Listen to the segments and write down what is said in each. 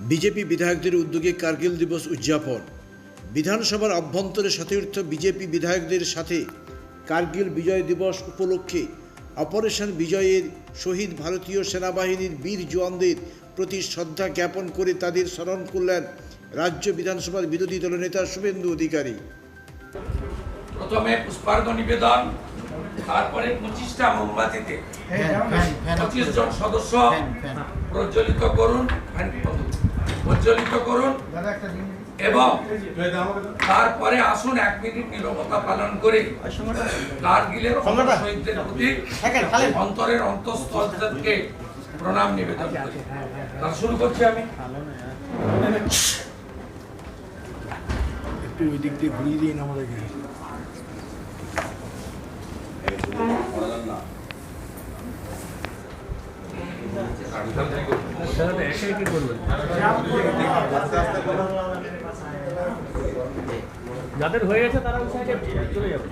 BJP বিধায়কদের উদ্যোগে কার্গিল দিবস উদযাপন। বিধানসভার অভ্যন্তরে সতীর্থ বিজেপি বিধায়কদের সাথে কার্গিল বিজয় দিবস উপলক্ষে অপারেশন বিজয়ের শহীদ ভারতীয় সেনাবাহিনীর বীর জওয়ানদের প্রতি শ্রদ্ধা জ্ঞাপন করে তাদের স্মরণ করলেন রাজ্য বিধানসভার বিরোধী দলনেতা শুভেন্দু অধিকারী। প্রথমে পুষ্পার্ঘ নিবেদন তারপরে পঁচিশটা মোমবাতিতে পঁচিশ জন সদস্য প্রজ্বলিত করুন। প্রজ্বলিত করুন এবং তারপরে আসুন এক মিনিট নীরবতা পালন করে। কার্গিলের শহীদদের প্রতি অন্তরের অন্তঃস্থল থেকে প্রণাম নিবেদন করি। তাহলে শুরু করছি আমি। একটু ওই দিক দিয়ে ঘুরিয়ে দিন আমাদেরকে যাদের হয়ে গেছে তারা ওই সাইডে চলে যাবে।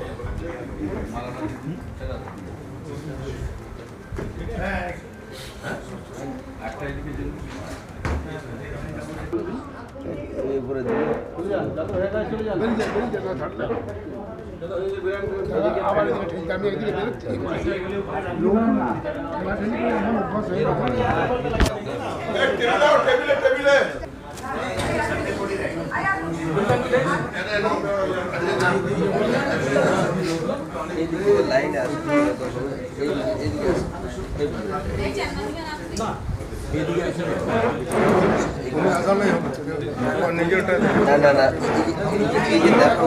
হয়ে চলে যাবে আবার এদিকে ঠিক আমি একদিকে বেরোচ্ছি লাইন নিজেরটা না না না এদিকে এদিকে দেখো।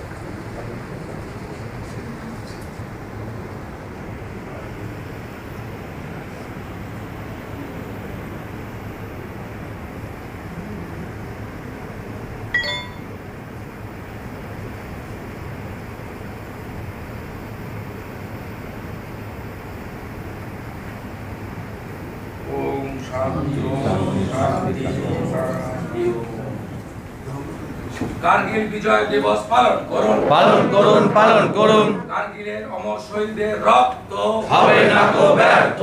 কার্গিল বিজয় দিবস পালন করুন। পালন করুন পালন করুন। কার্গিলের অমর শহীদদের রক্ত হবে না তো ব্যর্থ।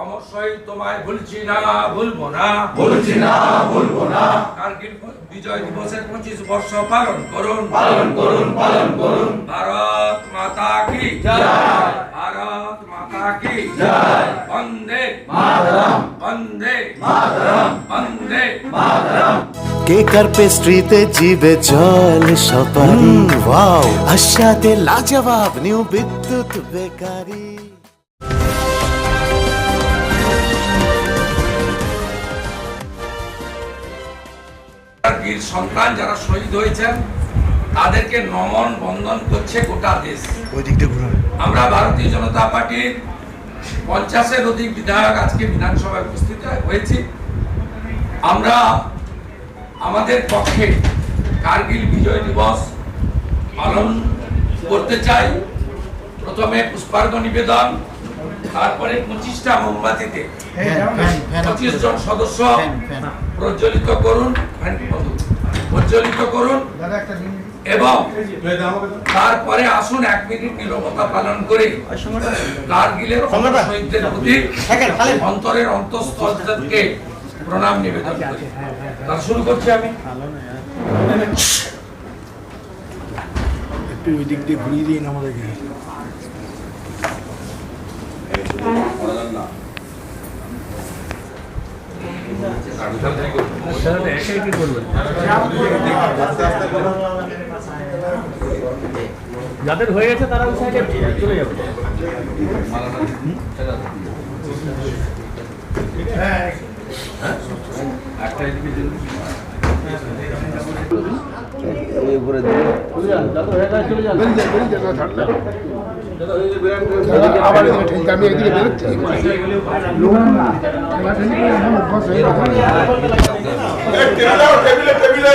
অমর শহীদ তোমায় ভুলছি না ভুলবো না। ভুলছি না ভুলবো না। কার্গিল বিজয় দিবসের পঁচিশ বর্ষ পালন করুন। পালন করুন পালন করুন। ভারত মাতা কি? জয়। ভারত মাতা কি? জয়। বন্দে মাতরম। বন্দে মাতরম বন্দে মাতরম। কেকার পেস্ট্রিতে জিবে জল সপারি ওয়াও। আশাতে লাজবাব নিউ বিদ্যুৎ বেকারি। বীর সন্তান যারা শহীদ হয়েছেন তাদেরকে নমন বন্দন করছে গোটা দেশ। ওই দিকটা ঘুরান। আমরা ভারতীয় জনতা পার্টির পঞ্চাশের অধিক বিধায়ক আজকে বিধানসভায় উপস্থিত হয়েছি। আমরা আমাদের পক্ষে কার্গিল বিজয় দিবস পালন করতে চাই। প্রথমে পুষ্পার্ঘ নিবেদন তারপরে পঁচিশটা মোমবাতিতে পঁচিশ জন সদস্য প্রজ্বলিত করুন। প্রজ্বলিত করুন। এবং তারপরে আসুন এক মিনিট নীরবতা পালন করে কার্গিলের শহীদদের প্রতি অন্তরের অন্তঃস্থল থেকে প্রণাম নিবেদন করি তাহলে শুরু করছি আমি একটু ওই দিক দিয়ে ঘুরিয়ে দিন আমাদেরকে তাহলে একাই কি করবেন যাদের হয়ে গেছে তারা ওই সাইডে চলে যাবে। হয়ে আবার ঠিক আমি একদিকে বেরোচ্ছি টেবিলে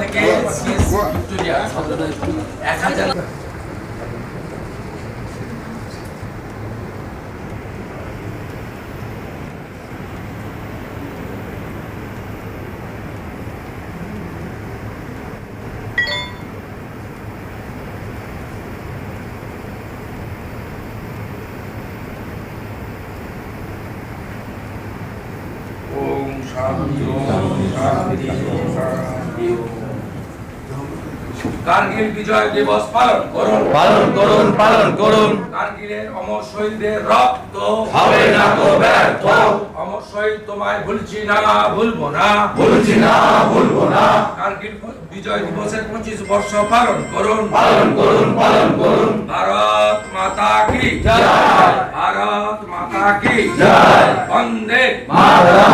থেকে এক হাজার কার্গিল বিজয় দিবস পালন করুন। পালন করুন পালন করুন। কার্গিলের অমর শহীদদের রক্ত হবে না তো ব্যর্থ। অমর শহীদ তোমায় ভুলছি না ভুলবো না। ভুলছি না ভুলবো না। কার্গিল বিজয় দিবসের পঁচিশ বর্ষ পালন করুন। পালন করুন পালন করুন। ভারত মাতা কি? জয়। ভারত মাতা কি? জয়। বন্দে মাতরম।